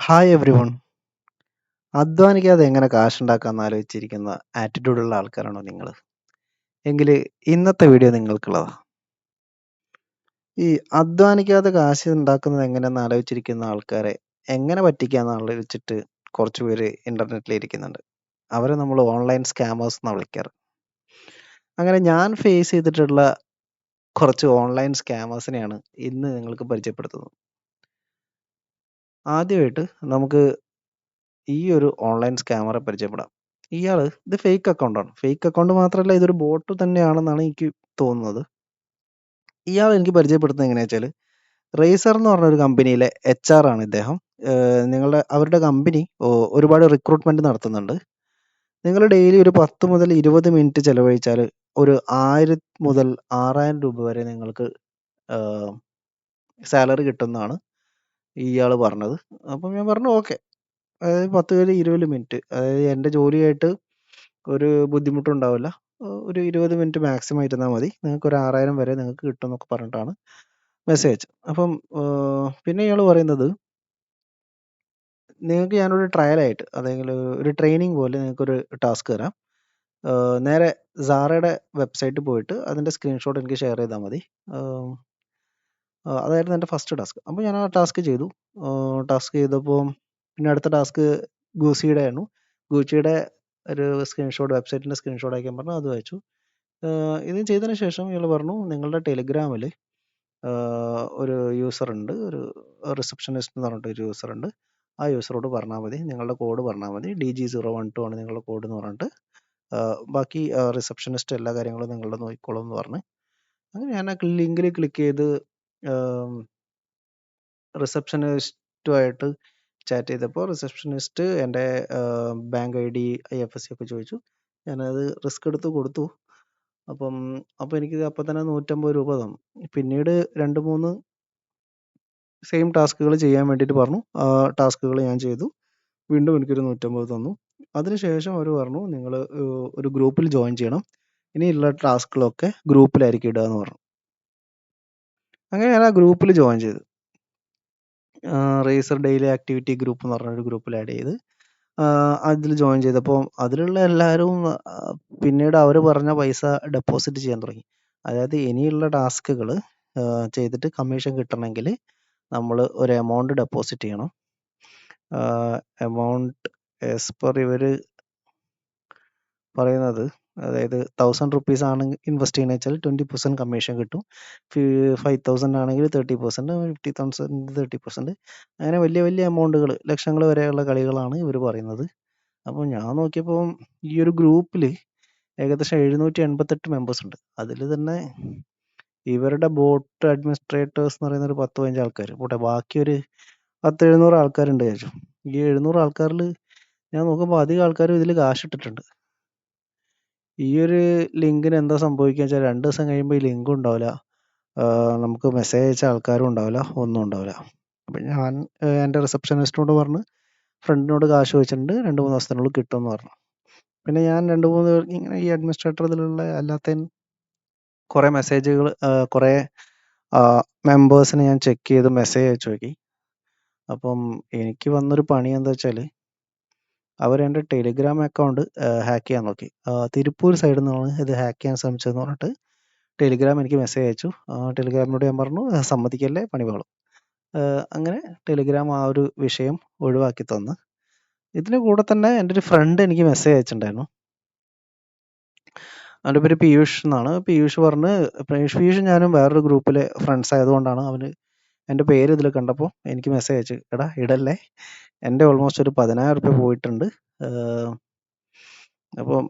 Hi every one അധ്വാനിക്കാതെ എങ്ങനെ കാശുണ്ടാക്കാമെന്ന് ആലോചിച്ചിരിക്കുന്ന ആറ്റിറ്റ്യൂഡുള്ള ആൾക്കാരാണോ നിങ്ങൾ എങ്കിൽ ഇന്നത്തെ വീഡിയോ നിങ്ങൾക്കുള്ളതാ. ഈ അധ്വാനിക്കാതെ കാശ് ഉണ്ടാക്കുന്നത് എങ്ങനെയെന്ന് ആലോചിച്ചിരിക്കുന്ന ആൾക്കാരെ എങ്ങനെ പറ്റിക്കാന്ന് ആലോചിച്ചിട്ട് കുറച്ച് പേര് ഇന്റർനെറ്റിൽ ഇരിക്കുന്നുണ്ട്. അവരെ നമ്മൾ ഓൺലൈൻ സ്കാമേഴ്സ് എന്നാണ് വിളിക്കാറ്. അങ്ങനെ ഞാൻ ഫേസ് ചെയ്തിട്ടുള്ള കുറച്ച് ഓൺലൈൻ സ്കാമേഴ്സിനെയാണ് ഇന്ന് നിങ്ങൾക്ക് പരിചയപ്പെടുത്തുന്നത്. ആദ്യമായിട്ട് നമുക്ക് ഈ ഒരു ഓൺലൈൻ സ്കാമറെ പരിചയപ്പെടാം. ഇയാൾ ഇത് ഫേക്ക് അക്കൗണ്ടാണ്. ഫേക്ക് അക്കൗണ്ട് മാത്രമല്ല ഇതൊരു ബോട്ട് തന്നെയാണെന്നാണ് എനിക്ക് തോന്നുന്നത്. ഇയാൾ എനിക്ക് പരിചയപ്പെടുത്തുന്നത് എങ്ങനെയാ വെച്ചാൽ റേസർ എന്ന് പറഞ്ഞ ഒരു കമ്പനിയിലെ എച്ച്ആർ ആണ് ഇദ്ദേഹം. നിങ്ങളുടെ അവരുടെ കമ്പനി ഒരുപാട് റിക്രൂട്ട്മെന്റ് നടത്തുന്നുണ്ട്. നിങ്ങൾ ഡെയിലി ഒരു 10 മുതൽ 20 മിനിറ്റ് ചെലവഴിച്ചാൽ ഒരു 1000 മുതൽ 6000 രൂപ വരെ നിങ്ങൾക്ക് സാലറി കിട്ടുമെന്നാണ് ഇയാൾ പറഞ്ഞത്. അപ്പം ഞാൻ പറഞ്ഞു ഓക്കെ. അതായത് 10 മുതൽ 20 മിനിറ്റ് അതായത് എന്റെ ജോലിയായിട്ട് ഒരു ബുദ്ധിമുട്ടുണ്ടാവില്ല ഒരു 20 മിനിറ്റ് മാക്സിമം ഇരുന്നാൽ മതി. നിങ്ങൾക്ക് ഒരു ആറായിരം വരെ നിങ്ങൾക്ക് കിട്ടും എന്നൊക്കെ പറഞ്ഞിട്ടാണ് മെസ്സേജ്. അപ്പം പിന്നെ ഇയാൾ പറയുന്നത് നിങ്ങൾക്ക് ഞാനൊരു ട്രയലായിട്ട് അല്ലെങ്കിൽ ഒരു ട്രെയിനിങ് പോലെ നിങ്ങൾക്കൊരു ടാസ്ക് തരാം. നേരെ സാറയുടെ വെബ്സൈറ്റിൽ പോയിട്ട് അതിന്റെ സ്ക്രീൻഷോട്ട് എനിക്ക് ഷെയർ ചെയ്താൽ മതി. അതായിരുന്നു എന്റെ ഫസ്റ്റ് ടാസ്ക്. അപ്പോൾ ഞാൻ ആ ടാസ്ക് ചെയ്തു. ടാസ്ക് ചെയ്തപ്പോൾ പിന്നെ അടുത്ത ടാസ്ക് ഗൂസിയുടെ ആയിരുന്നു. ഗൂച്ചിയുടെ ഒരു സ്ക്രീൻഷോട്ട് വെബ്സൈറ്റിന്റെ സ്ക്രീൻഷോട്ട് അയക്കാൻ പറഞ്ഞു അത് അയച്ചു. ഇത് ചെയ്തതിന് ശേഷം ഇയാൾ പറഞ്ഞു നിങ്ങളുടെ ടെലിഗ്രാമിൽ ഒരു യൂസർ ഉണ്ട്. ഒരു റിസപ്ഷനിസ്റ്റ് എന്ന് പറഞ്ഞിട്ട് ഒരു യൂസർ ഉണ്ട്. ആ യൂസറോട് പറഞ്ഞാൽ മതി. നിങ്ങളുടെ കോഡ് പറഞ്ഞാൽ മതി. ഡിജി012 ആണ് നിങ്ങളുടെ കോഡ് എന്ന് പറഞ്ഞിട്ട് ബാക്കി റിസപ്ഷനിസ്റ്റ് എല്ലാ കാര്യങ്ങളും നിങ്ങളുടെ നോക്കിക്കോളും എന്ന് പറഞ്ഞ് അങ്ങനെ ഞാൻ ആ ലിങ്കിൽ ക്ലിക്ക് ചെയ്ത് റിസപ്ഷനിസ്റ്റുമായിട്ട് ചാറ്റ് ചെയ്തപ്പോൾ റിസപ്ഷനിസ്റ്റ് എന്റെ bank I D I F S C ഒക്കെ ചോദിച്ചു. ഞാനത് റിസ്ക് എടുത്ത് കൊടുത്തു. അപ്പം അപ്പം എനിക്ക് അപ്പം തന്നെ 150 രൂപ തന്നു. പിന്നീട് 2, 3 സെയിം ടാസ്കുകൾ ചെയ്യാൻ വേണ്ടിയിട്ട് പറഞ്ഞു. ആ ടാസ്കുകൾ ഞാൻ ചെയ്തു. വീണ്ടും എനിക്കൊരു 150 തന്നു. അതിനുശേഷം അവർ പറഞ്ഞു നിങ്ങൾ ഒരു ഗ്രൂപ്പിൽ ജോയിൻ ചെയ്യണം. ഇനിയുള്ള ടാസ്കുകളൊക്കെ ഗ്രൂപ്പിലായിരിക്കും ഇടുക എന്ന് പറഞ്ഞു. അങ്ങനെ ഞാൻ ആ ഗ്രൂപ്പിൽ ജോയിൻ ചെയ്തു. റേസർ ഡെയിലി ആക്ടിവിറ്റി ഗ്രൂപ്പ് എന്ന് പറഞ്ഞ ഒരു ഗ്രൂപ്പിൽ ആഡ് ചെയ്ത് അതിൽ ജോയിൻ ചെയ്തപ്പോൾ അതിലുള്ള എല്ലാവരും പിന്നീട് അവർ പറഞ്ഞ പൈസ ഡെപ്പോസിറ്റ് ചെയ്യാൻ തുടങ്ങി. അതായത് ഇനിയുള്ള ടാസ്കുകൾ ചെയ്തിട്ട് കമ്മീഷൻ കിട്ടണമെങ്കിൽ നമ്മൾ ഒരു എമൗണ്ട് ഡെപ്പോസിറ്റ് ചെയ്യണം. എമൗണ്ട് ആസ് പെർ ഇവർ പറയുന്നത് അതായത് തൗസൻഡ് റുപ്പീസ് ആണ് ഇൻവെസ്റ്റ് ചെയ്യുന്നത് വെച്ചാൽ 20% കമ്മീഷൻ കിട്ടും. ഫൈവ് തൗസൻഡ് ആണെങ്കിൽ 30%, 50000 30% അങ്ങനെ വലിയ വലിയ എമൗണ്ടുകൾ ലക്ഷങ്ങൾ വരെയുള്ള കളികളാണ് ഇവർ പറയുന്നത്. അപ്പോൾ ഞാൻ നോക്കിയപ്പോൾ ഈ ഒരു ഗ്രൂപ്പിൽ ഏകദേശം 788 മെമ്പേഴ്സ് ഉണ്ട്. അതിൽ തന്നെ ഇവരുടെ ബോട്ട് അഡ്മിനിസ്ട്രേറ്റേഴ്സ് എന്ന് പറയുന്ന ഒരു പത്ത് പതിനഞ്ച് ആൾക്കാർ പോട്ടെ ബാക്കി ഒരു 10, 700 ആൾക്കാരുണ്ട് വിചാരിച്ചു ഈ 700 ആൾക്കാരിൽ ഞാൻ നോക്കുമ്പോൾ അധികം ആൾക്കാരും ഇതിൽ കാശ് ഇട്ടിട്ടുണ്ട്. ഈ ഒരു ലിങ്കിന് എന്താ സംഭവിക്കുക വെച്ചാൽ രണ്ട് ദിവസം കഴിയുമ്പോൾ ഈ ലിങ്കും ഉണ്ടാവില്ല. നമുക്ക് മെസ്സേജ് അയച്ച ആൾക്കാരും ഉണ്ടാവില്ല. ഒന്നും ഉണ്ടാവില്ല. അപ്പം ഞാൻ എന്റെ റിസപ്ഷനിസ്റ്റിനോട് പറഞ്ഞ് ഫ്രണ്ടിനോട് കാശ് വെച്ചിട്ടുണ്ട് രണ്ട് മൂന്ന് ദിവസത്തിനുള്ളിൽ കിട്ടുമെന്ന് പറഞ്ഞു. പിന്നെ ഞാൻ 2, 3 ഇങ്ങനെ ഈ അഡ്മിനിസ്ട്രേറ്റർ ഇതിലുള്ള അല്ലാത്തൻ കുറേ മെസ്സേജുകൾ കുറേ മെമ്പേഴ്സിനെ ഞാൻ ചെക്ക് ചെയ്ത് മെസ്സേജ് അയച്ചു നോക്കി. അപ്പം എനിക്ക് വന്നൊരു പണി എന്താ വെച്ചാൽ അവർ എന്റെ ടെലിഗ്രാം അക്കൗണ്ട് ഹാക്ക് ചെയ്യാൻ നോക്കി. തിരുപ്പൂർ സൈഡിൽ നിന്നാണ് ഇത് ഹാക്ക് ചെയ്യാൻ ശ്രമിച്ചതെന്ന് പറഞ്ഞിട്ട് ടെലിഗ്രാം എനിക്ക് മെസ്സേജ് അയച്ചു. ടെലിഗ്രാമിനോട് ഞാൻ പറഞ്ഞു സമ്മതിക്കല്ലേ പണിപാളും അങ്ങനെ ടെലിഗ്രാം ആ ഒരു വിഷയം ഒഴിവാക്കി തന്ന്. ഇതിന് കൂടെ തന്നെ എന്റെ ഒരു ഫ്രണ്ട് എനിക്ക് മെസ്സേജ് അയച്ചിട്ടുണ്ടായിരുന്നു. അവന്റെ പേര് പീയൂഷ് എന്നാണ്. പീയൂഷ് പറഞ്ഞ് പീയൂഷ് പീയൂഷ് ഞാനും വേറൊരു ഗ്രൂപ്പിലെ ഫ്രണ്ട്സ് ആയതുകൊണ്ടാണ് അവന് എന്റെ പേര് ഇതിൽ കണ്ടപ്പോൾ എനിക്ക് മെസ്സേജ് അയച്ചു. എടാ ഇടല്ലേ. എന്റെ ഓൾമോസ്റ്റ് ഒരു പതിനായിരം റുപ്യ പോയിട്ടുണ്ട്. അപ്പം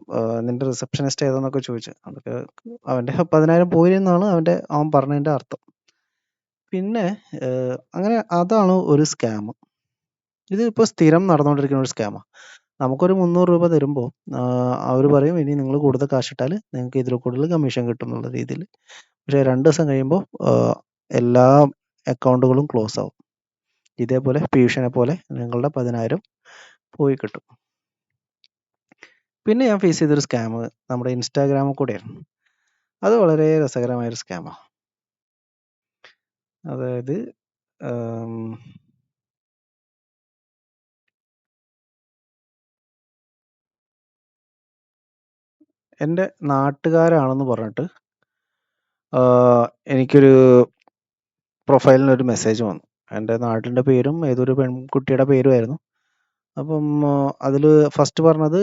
നിന്റെ റിസപ്ഷനിസ്റ്റ് ഏതാന്നൊക്കെ ചോദിച്ചു. അതൊക്കെ അവന്റെ പതിനായിരം പോയി എന്നാണ് അവന്റെ അവൻ പറഞ്ഞതിന്റെ അർത്ഥം. പിന്നെ അങ്ങനെ അതാണ് ഒരു സ്കാം. ഇത് സ്ഥിരം നടന്നുകൊണ്ടിരിക്കുന്ന ഒരു സ്കാമാണ് നമുക്കൊരു 300 രൂപ തരുമ്പോൾ അവർ പറയും ഇനി നിങ്ങൾ കൂടുതൽ കാശ് ഇട്ടാൽ നിങ്ങൾക്ക് ഇതിൽ കൂടുതൽ കമ്മീഷൻ കിട്ടും എന്നുള്ള രീതിയിൽ. പക്ഷേ രണ്ട് ദിവസം കഴിയുമ്പോൾ എല്ലാ അക്കൗണ്ടുകളും ക്ലോസ് ആവും. ഇതേപോലെ പീയൂഷിനെ പോലെ നിങ്ങളുടെ പതിനായിരം പോയി കിട്ടും. പിന്നെ ഞാൻ ഫേസ് ചെയ്തൊരു സ്കാം നമ്മുടെ ഇൻസ്റ്റാഗ്രാമിൽ കൂടെയാണ് അത് വളരെ രസകരമായൊരു സ്കാമാണ് അതായത് എന്റെ നാട്ടുകാരാണെന്ന് പറഞ്ഞിട്ട് എനിക്കൊരു പ്രൊഫൈലിന് ഒരു മെസ്സേജ് വന്നു. എന്റെ നാട്ടിന്റെ പേരും ഏതൊരു പെൺകുട്ടിയുടെ പേരുമായിരുന്നു. അപ്പം അതിൽ ഫസ്റ്റ് പറഞ്ഞത്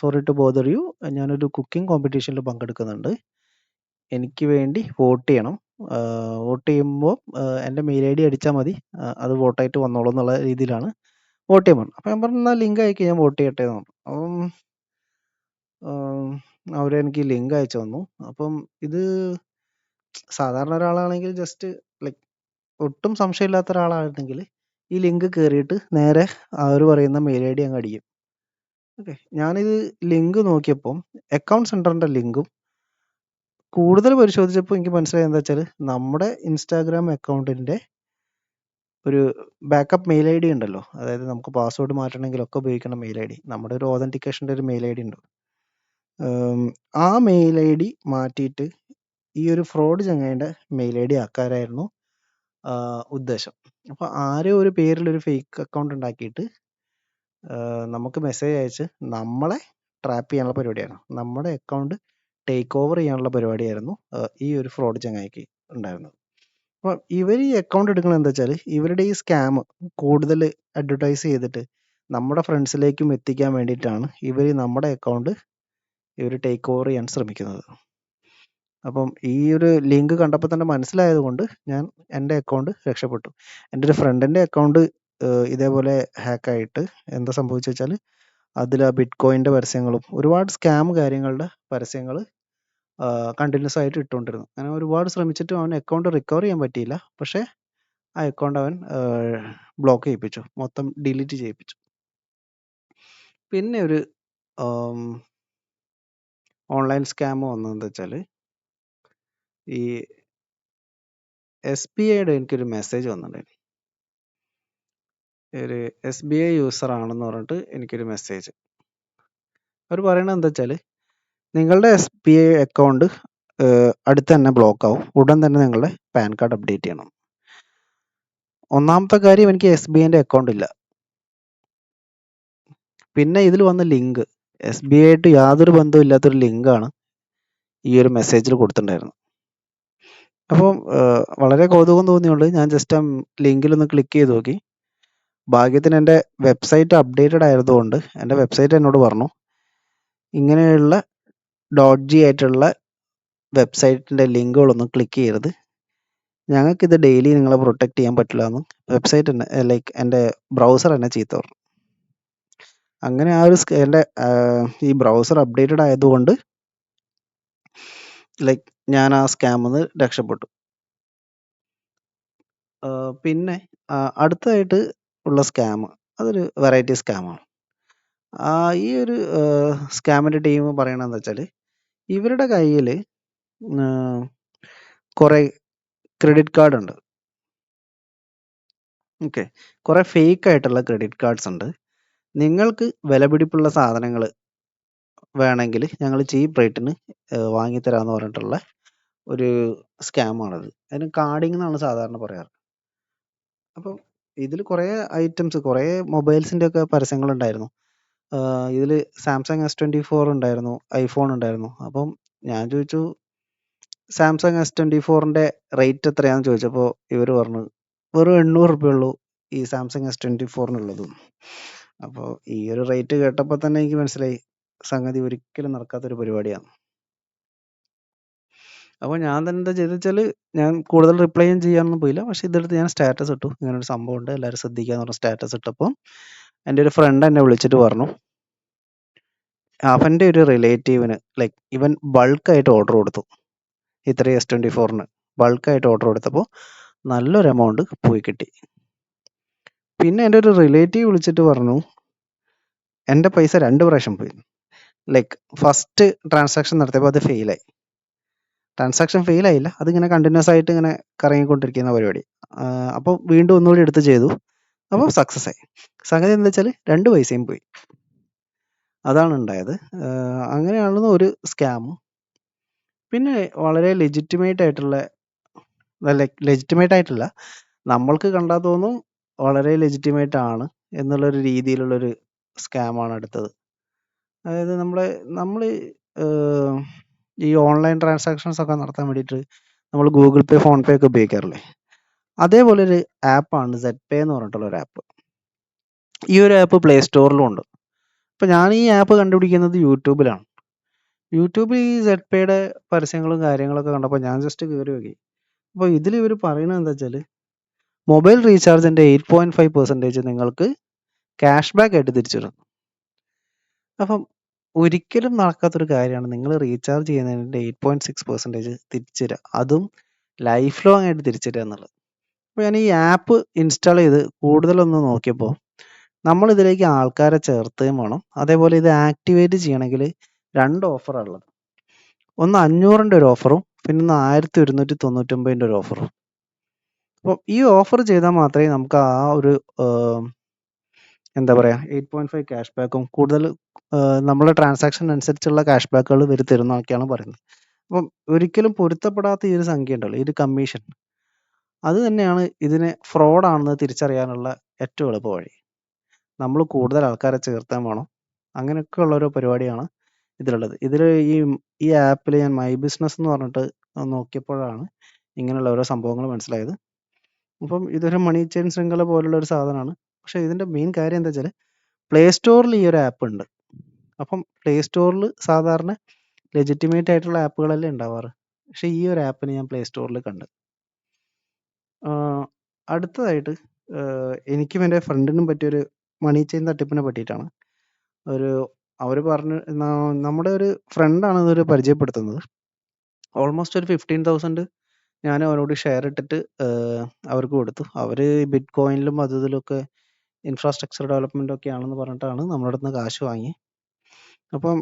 സോറി ടു ബോദർ യു ഞാനൊരു കുക്കിംഗ് കോമ്പറ്റീഷനിൽ പങ്കെടുക്കുന്നുണ്ട്. എനിക്ക് വേണ്ടി വോട്ട് ചെയ്യണം. വോട്ട് ചെയ്യുമ്പോൾ എന്റെ മെയിൽ ഐ ഡി അടിച്ചാൽ മതി. അത് വോട്ടായിട്ട് വന്നോളൂ എന്നുള്ള രീതിയിലാണ് വോട്ട് ചെയ്യാൻ പറഞ്ഞത്. അപ്പം ഞാൻ പറഞ്ഞു എന്നാൽ ലിങ്ക് അയക്കി ഞാൻ വോട്ട് ചെയ്യട്ടെ എന്ന് പറഞ്ഞു. അപ്പം അവരെനിക്ക് ലിങ്ക് അയച്ചു തന്നു. അപ്പം ഇത് സാധാരണ ഒരാളാണെങ്കിൽ ജസ്റ്റ് ലൈക്ക് ഒട്ടും സംശയമില്ലാത്ത ഒരാളായിരുന്നെങ്കിൽ ഈ ലിങ്ക് കയറിയിട്ട് നേരെ അവർ പറയുന്ന മെയിൽ ഐ ഡി അങ്ങ് അടിക്കും. ഓക്കെ. ഞാനിത് ലിങ്ക് നോക്കിയപ്പം അക്കൗണ്ട് സെന്ററിന്റെ ലിങ്കും കൂടുതൽ പരിശോധിച്ചപ്പോൾ എനിക്ക് മനസ്സിലായത് എന്താ വെച്ചാൽ നമ്മുടെ ഇൻസ്റ്റാഗ്രാം അക്കൗണ്ടിന്റെ ഒരു ബാക്കപ്പ് മെയിൽ ഐ ഡി ഉണ്ടല്ലോ. അതായത് നമുക്ക് പാസ്വേഡ് മാറ്റണമെങ്കിലൊക്കെ ഉപയോഗിക്കുന്ന മെയിൽ ഐ ഡി നമ്മുടെ ഒരു ഓതന്റിക്കേഷന്റെ ഒരു മെയിൽ ഐഡി ഉണ്ട്. ഏഹ്, ആ മെയിൽ ഐ ഡി മാറ്റിയിട്ട് ഈ ഒരു ഫ്രോഡ് ചങ്ങായിന്റെ മെയിൽ ഐഡി ആക്കാനായിരുന്നു ആഹ്, ഉദ്ദേശം. അപ്പോൾ ആരോ ഒരു പേരിൽ ഒരു ഫേക്ക് അക്കൗണ്ട് ഉണ്ടാക്കിയിട്ട് നമുക്ക് മെസ്സേജ് അയച്ച് നമ്മളെ ട്രാപ്പ് ചെയ്യാനുള്ള പരിപാടിയാണ്. നമ്മുടെ അക്കൗണ്ട് ടേക്ക് ഓവർ ചെയ്യാനുള്ള പരിപാടിയായിരുന്നു ഈ ഒരു ഫ്രോഡ് ചങ്ങായിക്ക് ഉണ്ടായിരുന്നത്. അപ്പോൾ ഇവർ ഈ അക്കൗണ്ട് എടുക്കുന്നത് എന്താ വെച്ചാൽ ഇവരുടെ ഈ സ്കാം കൂടുതൽ അഡ്വർടൈസ് ചെയ്തിട്ട് നമ്മുടെ ഫ്രണ്ട്സിലേക്കും എത്തിക്കാൻ വേണ്ടിയിട്ടാണ് ഇവർ നമ്മുടെ അക്കൗണ്ട് ഇവർ ടേക്ക് ഓവർ ചെയ്യാൻ ശ്രമിക്കുന്നത്. അപ്പം ഈ ഒരു ലിങ്ക് കണ്ടപ്പോൾ തന്നെ മനസ്സിലായത് കൊണ്ട് ഞാൻ എന്റെ അക്കൗണ്ട് രക്ഷപ്പെട്ടു. എന്റെ ഒരു ഫ്രണ്ടിന്റെ അക്കൗണ്ട് ഇതേപോലെ ഹാക്കായിട്ട് എന്താ സംഭവിച്ചത് വെച്ചാൽ അതിൽ ആ ബിറ്റ് കോയിന്റെ പരസ്യങ്ങളും ഒരുപാട് സ്കാം കാര്യങ്ങളുടെ പരസ്യങ്ങൾ കണ്ടിന്യൂസ് ആയിട്ട് ഇട്ടുകൊണ്ടിരുന്നു. അങ്ങനെ ഒരുപാട് ശ്രമിച്ചിട്ടും അവൻ അക്കൗണ്ട് റിക്കവർ ചെയ്യാൻ പറ്റിയില്ല. പക്ഷേ ആ അക്കൗണ്ട് അവൻ ബ്ലോക്ക് ചെയ്യിപ്പിച്ചു. മൊത്തം ഡിലീറ്റ് ചെയ്യിപ്പിച്ചു. പിന്നെ ഒരു ഓൺലൈൻ സ്കാം വന്നതെന്ന് വെച്ചാൽ ഈ എസ് ബി ഐയുടെ എനിക്കൊരു മെസ്സേജ് വന്നിട്ടുണ്ടായിരുന്നു. ഒരു എസ് ബി ഐ യൂസർ ആണെന്ന് പറഞ്ഞിട്ട് എനിക്കൊരു മെസ്സേജ്. അവർ പറയണത് എന്താ വെച്ചാൽ നിങ്ങളുടെ എസ് ബി ഐ അക്കൗണ്ട് അടുത്ത് തന്നെ ബ്ലോക്ക് ആവും. ഉടൻ തന്നെ നിങ്ങളുടെ പാൻ കാർഡ് അപ്ഡേറ്റ് ചെയ്യണം. ഒന്നാമത്തെ കാര്യം എനിക്ക് എസ് ബി ഐന്റെ അക്കൗണ്ട് ഇല്ല. പിന്നെ ഇതിൽ വന്ന ലിങ്ക് എസ് ബി ഐ ആയിട്ട് യാതൊരു ബന്ധവും ഇല്ലാത്തൊരു ലിങ്കാണ് ഈ ഒരു മെസ്സേജിൽ കൊടുത്തിട്ടുണ്ടായിരുന്നത്. അപ്പം വളരെ കൗതുകം തോന്നിയോണ്ട് ഞാൻ ജസ്റ്റ് ആ ലിങ്കിലൊന്ന് ക്ലിക്ക് ചെയ്ത് നോക്കി. ഭാഗ്യത്തിന് എന്റെ വെബ്സൈറ്റ് അപ്ഡേറ്റഡ് ആയതുകൊണ്ട് എന്റെ വെബ്സൈറ്റ് എന്നോട് പറഞ്ഞു ഇങ്ങനെയുള്ള ഡോട്ട് ജി ആയിട്ടുള്ള വെബ്സൈറ്റിന്റെ ലിങ്കുകളൊന്നും ക്ലിക്ക് ചെയ്യരുത്. ഞങ്ങൾക്കിത് ഡെയിലി നിങ്ങളെ പ്രൊട്ടക്റ്റ് ചെയ്യാൻ പറ്റില്ല എന്ന് വെബ്സൈറ്റ് തന്നെ ലൈക്ക് എന്റെ ബ്രൗസർ എന്നെ ചീത്ത പറഞ്ഞു. അങ്ങനെ ആ ഒരു എന്റെ ഈ ബ്രൗസർ അപ്ഡേറ്റഡ് ആയതുകൊണ്ട് ലൈക്ക് ഞാൻ ആ സ്കാമിൽ നിന്ന് രക്ഷപ്പെട്ടു. പിന്നെ അടുത്തതായിട്ട് ഉള്ള സ്കാം അതൊരു വെറൈറ്റി സ്കാമാണ്. ഈ ഒരു സ്കാമിന്റെ ടീം പറയണതെന്ന് വെച്ചാൽ ഇവരുടെ കയ്യിൽ കുറേ ക്രെഡിറ്റ് കാർഡ് ഉണ്ട്. ഓക്കെ. കുറേ ഫേക്ക് ആയിട്ടുള്ള ക്രെഡിറ്റ് കാർഡ്സ് ഉണ്ട്. നിങ്ങൾക്ക് വിലപിടിപ്പുള്ള സാധനങ്ങൾ വേണമെങ്കിൽ ഞങ്ങൾ ചീപ്പ് റേറ്റിന് വാങ്ങിത്തരാമെന്ന് പറഞ്ഞിട്ടുള്ള ഒരു സ്കാമാണത്. അതിന് കാർഡിങ് എന്നാണ് സാധാരണ പറയാറ്. അപ്പം ഇതിൽ കുറേ ഐറ്റംസ് കുറേ മൊബൈൽസിന്റെ ഒക്കെ പരസ്യങ്ങളുണ്ടായിരുന്നു. ഇതിൽ സാംസങ് എസ് ട്വന്റി ഫോർ ഉണ്ടായിരുന്നു. ഐഫോൺ ഉണ്ടായിരുന്നു. അപ്പം ഞാൻ ചോദിച്ചു സാംസങ് എസ് ട്വന്റി ഫോറിന്റെ റേറ്റ് എത്രയാണെന്ന് ചോദിച്ചപ്പോൾ ഇവർ പറഞ്ഞു വെറും എണ്ണൂറ് റുപ്യ ഉള്ളൂ ഈ സാംസങ് എസ് ട്വന്റി ഫോറിനുള്ളത്. അപ്പോൾ ഈ ഒരു റേറ്റ് കേട്ടപ്പോൾ തന്നെ എനിക്ക് മനസ്സിലായി സംഗതി ഒരിക്കലും നടക്കാത്ത നടക്കാത്തൊരു പരിപാടിയാണ്. അപ്പോൾ ഞാൻ തന്നെ എന്താ വെച്ചാൽ ഞാൻ കൂടുതൽ റിപ്ലൈ ഒന്നും ചെയ്യാനൊന്നും പോയില്ല. പക്ഷേ ഇതെടുത്ത് ഞാൻ സ്റ്റാറ്റസ് ഇട്ടു. ഇങ്ങനെ ഒരു സംഭവം ഉണ്ട് എല്ലാവരും ശ്രദ്ധിക്കുക എന്ന് പറഞ്ഞ് സ്റ്റാറ്റസ് ഇട്ടപ്പോൾ എന്റെ ഒരു ഫ്രണ്ട് എന്നെ വിളിച്ചിട്ട് പറഞ്ഞു അവന്റെ ഒരു റിലേറ്റീവിന് ലൈക്ക് ഇവൻ ബൾക്കായിട്ട് ഓർഡർ കൊടുത്തു. ഇത്ര എസ് ട്വന്റി ഫോറിന് ബൾക്കായിട്ട് ഓർഡർ കൊടുത്തപ്പോൾ നല്ലൊരു എമൗണ്ട് പോയി കിട്ടി. പിന്നെ എന്റെ ഒരു റിലേറ്റീവ് വിളിച്ചിട്ട് പറഞ്ഞു എന്റെ പൈസ രണ്ട് പ്രാവശ്യം പോയി. ലൈക്ക് ഫസ്റ്റ് ട്രാൻസാക്ഷൻ നടത്തിയപ്പോൾ അത് ഫെയിലായി. ട്രാൻസാക്ഷൻ ഫെയിലായില്ല. അതിങ്ങനെ കണ്ടിന്യൂസ് ആയിട്ട് ഇങ്ങനെ കറങ്ങിക്കൊണ്ടിരിക്കുന്ന പരിപാടി. അപ്പോൾ വീണ്ടും ഒന്നുകൂടി എടുത്ത് ചെയ്തു. അപ്പോൾ സക്സസ് ആയി. സംഗതി എന്താ വെച്ചാൽ രണ്ട് പൈസയും പോയി. അതാണ് ഉണ്ടായത്. അങ്ങനെയാണെന്ന് ഒരു സ്കാം. പിന്നെ വളരെ ലെജിറ്റിമേറ്റ് ആയിട്ടുള്ള ലൈക്ക് ലെജിറ്റിമേറ്റ് ആയിട്ടില്ല നമ്മൾക്ക് കണ്ടാൽ തോന്നും വളരെ ലെജിറ്റിമേറ്റ് ആണ് എന്നുള്ളൊരു രീതിയിലുള്ളൊരു സ്കാമാണ് അടുത്തത്. അതായത് നമ്മളെ നമ്മൾ ഈ ഓൺലൈൻ ട്രാൻസാക്ഷൻസ് ഒക്കെ നടത്താൻ വേണ്ടിയിട്ട് നമ്മൾ ഗൂഗിൾ പേ, ഫോൺ പേ ഒക്കെ ഉപയോഗിക്കാറില്ലേ? അതേപോലെ ഒരു ആപ്പാണ് സെറ്റ് പേ എന്ന് പറഞ്ഞിട്ടുള്ള ഒരു ആപ്പ്. ഈ ഒരു ആപ്പ് പ്ലേ സ്റ്റോറിലും ഉണ്ട്. അപ്പോൾ ഞാൻ ഈ ആപ്പ് കണ്ടുപിടിക്കുന്നത് യൂട്യൂബിലാണ്. യൂട്യൂബിൽ ഈ സെറ്റ് പേയുടെ പരസ്യങ്ങളും കാര്യങ്ങളൊക്കെ കണ്ടപ്പോൾ ഞാൻ ജസ്റ്റ് കയറി നോക്കി. അപ്പോൾ ഇതിൽ ഇവർ പറയുന്നത് എന്താ വെച്ചാൽ മൊബൈൽ റീചാർജിന്റെ എയ്റ്റ് പോയിന്റ് ഫൈവ് പെർസെന്റേജ് നിങ്ങൾക്ക് ക്യാഷ് ബാക്ക് ആയിട്ട് തിരിച്ചു തരും. അപ്പം ഒരിക്കലും നടക്കാത്തൊരു കാര്യമാണ് നിങ്ങൾ റീചാർജ് ചെയ്യുന്നതിന്റെ എയ്റ്റ് പോയിന്റ് സിക്സ് പെർസെന്റേജ് തിരിച്ചു തരിക. അതും ലൈഫ് ലോങ് ആയിട്ട് തിരിച്ചു തരിക എന്നുള്ളത്. അപ്പോൾ ഞാൻ ഈ ആപ്പ് ഇൻസ്റ്റാൾ ചെയ്ത് കൂടുതലൊന്ന് നോക്കിയപ്പോൾ നമ്മൾ ഇതിലേക്ക് ആൾക്കാരെ ചേർത്തുകയും വേണം. അതേപോലെ ഇത് ആക്ടിവേറ്റ് ചെയ്യണമെങ്കിൽ രണ്ട് ഓഫറാണ് ഉള്ളത്. ഒന്ന് 500ന്റെ ഒരു ഓഫറും പിന്നെ ഒന്ന് 1199ന്റെ ഒരു ഓഫറും. അപ്പോൾ ഈ ഓഫർ ചെയ്താൽ മാത്രമേ നമുക്ക് ആ ഒരു എന്താ പറയുക 8.5 ക്യാഷ് ബാക്കും കൂടുതൽ നമ്മുടെ ട്രാൻസാക്ഷൻ അനുസരിച്ചുള്ള ക്യാഷ് ബാക്കുകൾ ഇവർ തരുന്നതൊക്കെയാണ് പറയുന്നത്. അപ്പം ഒരിക്കലും പൊരുത്തപ്പെടാത്ത ഈ ഒരു സംഖ്യ ഉണ്ടല്ലോ ഈ ഒരു കമ്മീഷൻ അത് തന്നെയാണ് ഇതിനെ ഫ്രോഡാണെന്ന് തിരിച്ചറിയാനുള്ള ഏറ്റവും എളുപ്പ വഴി. നമ്മൾ കൂടുതൽ ആൾക്കാരെ ചേർത്താൻ വേണം. അങ്ങനെയൊക്കെ ഉള്ള ഒരു പരിപാടിയാണ് ഇതിലുള്ളത്. ഇതിൽ ഈ ഈ ആപ്പിൽ ഞാൻ മൈ ബിസിനസ് എന്ന് പറഞ്ഞിട്ട് നോക്കിയപ്പോഴാണ് ഇങ്ങനെയുള്ള ഓരോ സംഭവങ്ങൾ മനസ്സിലായത്. അപ്പം ഇതൊരു മണി ചെയിൻ ശൃംഖല പോലുള്ള ഒരു സാധനമാണ്. പക്ഷേ ഇതിന്റെ മെയിൻ കാര്യം എന്താ വെച്ചാൽ പ്ലേ സ്റ്റോറിൽ ഈ ഒരു ആപ്പ് ഉണ്ട്. അപ്പം പ്ലേ സ്റ്റോറിൽ സാധാരണ ലെജിറ്റിമേറ്റ് ആയിട്ടുള്ള ആപ്പുകളല്ലേ ഉണ്ടാവാറ്. പക്ഷേ ഈ ഒരു ആപ്പിനെ ഞാൻ പ്ലേ സ്റ്റോറിൽ കണ്ട്. അടുത്തതായിട്ട് എനിക്കും എന്റെ ഫ്രണ്ടിനും പറ്റിയൊരു മണി ചെയിൻ തട്ടിപ്പിനെ പറ്റിയിട്ടാണ്. ഒരു അവർ പറഞ്ഞു നമ്മുടെ ഒരു ഫ്രണ്ടാണ് ഇതൊരു പരിചയപ്പെടുത്തുന്നത്. ഓൾമോസ്റ്റ് ഒരു 15,000 ഞാൻ അവരോട് ഷെയർ ഇട്ടിട്ട് അവർക്ക് കൊടുത്തു. അവർ ബിറ്റ് കോയിനിലും അതും ഇതിലൊക്കെ ഇൻഫ്രാസ്ട്രക്ചർ ഡെവലപ്മെന്റ് ഒക്കെ ആണെന്ന് പറഞ്ഞിട്ടാണ് നമ്മുടെ അടുത്ത് നിന്ന് കാശ് വാങ്ങി. അപ്പം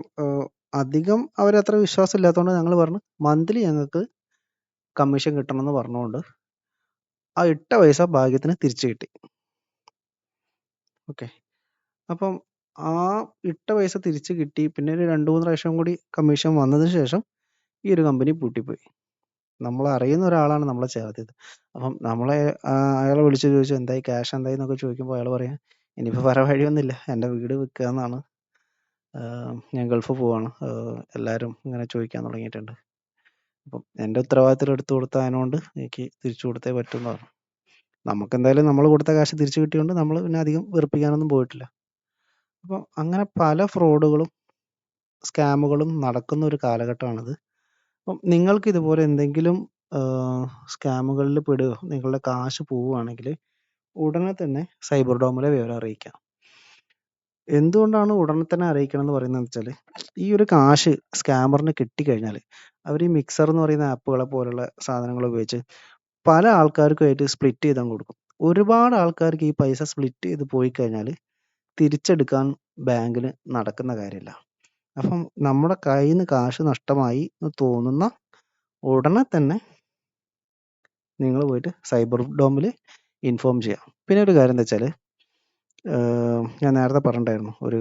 അധികം അവരത്ര വിശ്വാസം ഇല്ലാത്തതുകൊണ്ട് ഞങ്ങൾ പറഞ്ഞു മന്ത്ലി ഞങ്ങൾക്ക് കമ്മീഷൻ കിട്ടണമെന്ന് പറഞ്ഞുകൊണ്ട് ആ ഇട്ട പൈസ ഭാഗ്യത്തിന് തിരിച്ചു കിട്ടി. ഓക്കെ. അപ്പം ആ ഇട്ട പൈസ തിരിച്ചു കിട്ടി. പിന്നെ ഒരു 2, 3 പ്രാവശ്യം കൂടി കമ്മീഷൻ വന്നതിന് ശേഷം ഈ ഒരു കമ്പനി പൂട്ടിപ്പോയി. നമ്മൾ അറിയുന്ന ഒരാളാണ് നമ്മളെ ചേർത്തത്. അപ്പം നമ്മളെ അയാളെ വിളിച്ച് ചോദിച്ചു എന്തായി ക്യാഷ് എന്തായി എന്നൊക്കെ ചോദിക്കുമ്പോൾ അയാൾ പറയാ ഇനിയിപ്പോൾ വേറെ വഴിയൊന്നുമില്ല. എന്റെ വീട് വിൽക്കുക എന്നാണ് ഞാൻ ഗൾഫ് പോവാണ്. എല്ലാവരും ഇങ്ങനെ ചോദിക്കാൻ തുടങ്ങിയിട്ടുണ്ട്. അപ്പം എന്റെ ഉത്തരവാദിത്തത്തിൽ എടുത്ത് കൊടുത്തതിനോണ്ട് എനിക്ക് തിരിച്ചു കൊടുത്തേ പറ്റുന്നതാണ് നമുക്ക് എന്തായാലും നമ്മൾ കൊടുത്ത കാശ് തിരിച്ചു കിട്ടിയോണ്ട് നമ്മൾ പിന്നെ അധികം വെറുപ്പിക്കാനൊന്നും പോയിട്ടില്ല. അപ്പം അങ്ങനെ പല ഫ്രോഡുകളും സ്കാമുകളും നടക്കുന്ന ഒരു കാലഘട്ടമാണിത്. അപ്പം നിങ്ങൾക്ക് ഇതുപോലെ എന്തെങ്കിലും സ്കാമുകളിൽ പെടുകയോ നിങ്ങളുടെ കാശ് പോവുകയാണെങ്കിൽ ഉടനെ തന്നെ സൈബർ ഡോമിലെ വിവരം അറിയിക്കുക. എന്തുകൊണ്ടാണ് ഉടനെ തന്നെ അറിയിക്കണം എന്ന് പറയുന്നത് വെച്ചാൽ ഈ ഒരു കാശ് സ്കാമറിന് കിട്ടിക്കഴിഞ്ഞാൽ അവർ ഈ മിക്സർ എന്ന് പറയുന്ന ആപ്പുകളെ പോലുള്ള സാധനങ്ങൾ ഉപയോഗിച്ച് പല ആൾക്കാർക്കുമായിട്ട് സ്പ്ലിറ്റ് ചെയ്തങ്ങ് കൊടുക്കും. ഒരുപാട് ആൾക്കാർക്ക് ഈ പൈസ സ്പ്ലിറ്റ് ചെയ്ത് പോയി കഴിഞ്ഞാൽ തിരിച്ചെടുക്കാൻ ബാങ്കിന് നടക്കുന്ന കാര്യമല്ല. അപ്പം നമ്മുടെ കയ്യിൽ നിന്ന് കാശ് നഷ്ടമായി എന്ന് തോന്നുന്ന ഉടനെ തന്നെ നിങ്ങൾ പോയിട്ട് സൈബർ ഡോമിൽ ഇൻഫോം ചെയ്യാം പിന്നെ ഒരു കാര്യം എന്താ വെച്ചാൽ ഞാൻ നേരത്തെ പറഞ്ഞിട്ടുണ്ടായിരുന്നു ഒരു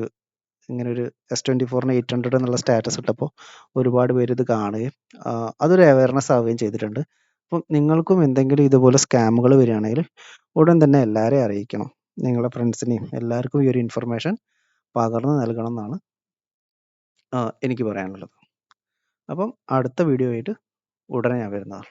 ഇങ്ങനെ ഒരു S24ന് 800 എന്നുള്ള സ്റ്റാറ്റസ് ഇട്ടപ്പോൾ ഒരുപാട് പേര് ഇത് കാണുകയും അതൊരു അവയർനെസ് ആവുകയും ചെയ്തിട്ടുണ്ട്. അപ്പം നിങ്ങൾക്കും എന്തെങ്കിലും ഇതുപോലെ സ്കാമുകൾ വരികയാണെങ്കിൽ ഉടൻ തന്നെ എല്ലാവരെയും അറിയിക്കണം. നിങ്ങളുടെ ഫ്രണ്ട്സിനെയും എല്ലാവർക്കും ഈ ഒരു ഇൻഫർമേഷൻ പകർന്ന് നൽകണം എന്നാണ് എനിക്ക് പറയാനുള്ളത്. അപ്പം അടുത്ത വീഡിയോ ആയിട്ട് ഉടനെ ഞാൻ വരുന്നതാണ്.